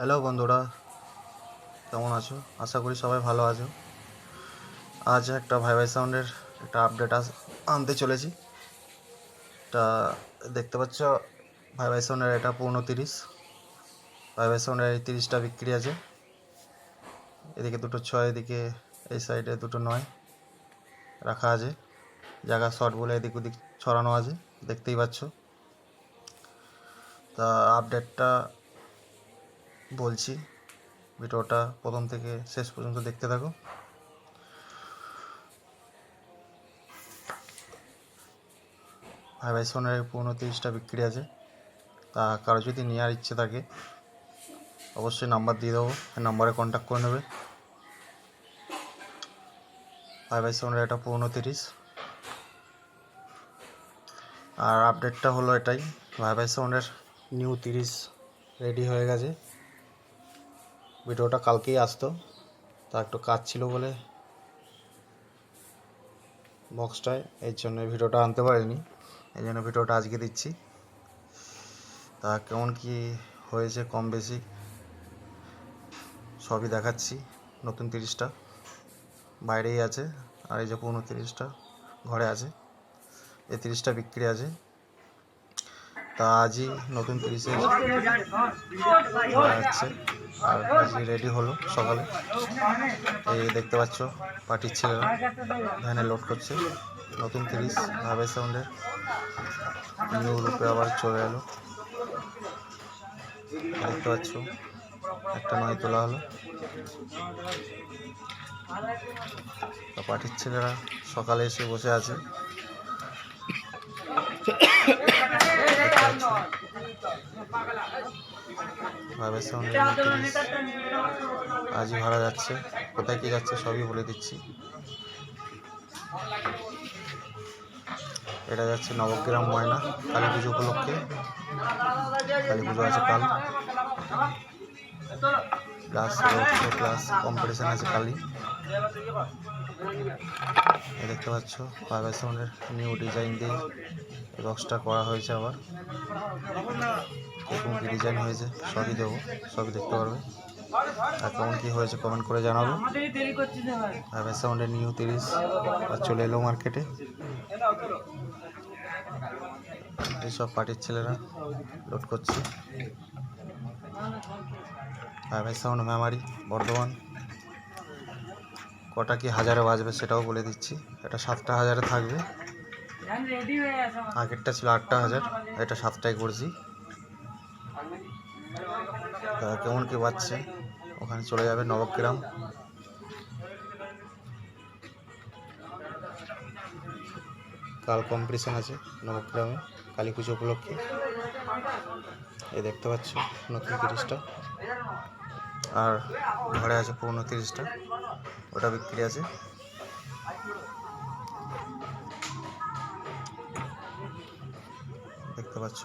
Hello বন্ধুরা, কেমন আছো? আশা করি সবাই ভালো আছো। আজ একটা ভাই ভাই সাউন্ডের একটা আপডেট আনতে চলেছি। তা দেখতে পাচ্ছ ভাই ভাই সাউন্ডের এটা পনেরো তিরিশ। ভাই ভাই সাউন্ডের এই তিরিশটা বিক্রি আছে। এদিকে দুটো ছয়, এদিকে এই সাইডে দুটো নয় রাখা আছে। জায়গা শর্ট বলে এদিক ওদিক ছড়ানো আছে, দেখতেই পাচ্ছ। তা আপডেটটা বলছি। ভিডিওটা প্রথম থেকে শেষ পর্যন্ত দেখতে থাকো। ভাই ভাই, সোনার পনেরো তিরিশটা বিক্রি আছে। তা কারও যদি নেওয়ার ইচ্ছে থাকে, অবশ্যই নাম্বার দিয়ে দেবো। নাম্বারে কন্ট্যাক্ট করে নেবে। ভাই ভাই, সোনার এটা পনেরো তিরিশ। আর আপডেটটা হলো এটাই। ভাই ভাই সাউন্ডের নিউ তিরিশ রেডি হয়ে গেছে। ভিডিওটা কালকেই আসতো। তা একটু কাজ ছিল বলে বক্সটায় এর জন্য ভিডিওটা আনতে পারিনি। এই জন্য ভিডিওটা আজকে দিচ্ছি। তা কেমন কি হয়েছে কম বেশি, সবই দেখাচ্ছি। নতুন তিরিশটা বাইরেই আছে, আর এই যে পুরনো তিরিশটা ঘরে আছে, এই তিরিশটা বিক্রি আছে। তা আজই নতুন তিরিশে যাচ্ছে আর আজই রেডি হলো সকালে। এই দেখতে পাচ্ছ পার্টির ছেলেরা ভ্যানে লোড করছে। নতুন তিরিশ ভাবে সাউন্ডে নিউ রূপে আবার চলে এলো। দেখতে পাচ্ছ একটা নয় তোলা হলো। পার্টির ছেলেরা সকালে এসে বসে আছে। আজই ভাড়া যাচ্ছে। কোথায় কি যাচ্ছে সবই বলে দিচ্ছি। এটা যাচ্ছে নবগ্রাম ময়না, কালী পুজো উপলক্ষে। কালী পুজো আছে কাল। প্লাস ক্লাস, কম্পিটিশান আছে কালি দেখতে পাচ্ছ সাউন্ডের নিউ ডিজাইন দিয়ে বক্সটা করা হয়েছে আবার। এরকম কি ডিজাইন হয়েছে? সবই দেবো, সবই দেখতে পারবে। আর কেমন কী হয়েছে কমেন্ট করে জানাব। ফাইবার সাউন্ডের নিউ তিরিশ, আর চলে এলো মার্কেটে এইসব পার্টির ছেলেরা লোড করছে। Fibre sound Memari Bardhaman. কটা কি হাজারে বাজবে সেটাও বলে দিচ্ছি। এটা সাতটা হাজারে থাকবে। আগেরটা ছিল আটটা হাজার, এটা সাতটায় করছি। কেমন কি বাজছে? ওখানে চলে যাবে নবগ্রাম। কাল কম্পিটিশান আছে নবগ্রামে, কালী পুজো উপলক্ষে। এই দেখতে পাচ্ছ, নতুন তিরিশটা। আর ঘরে আছে পুরনো তিরিশটা। ওটা বিক্রি আছে। দেখতে পাচ্ছ?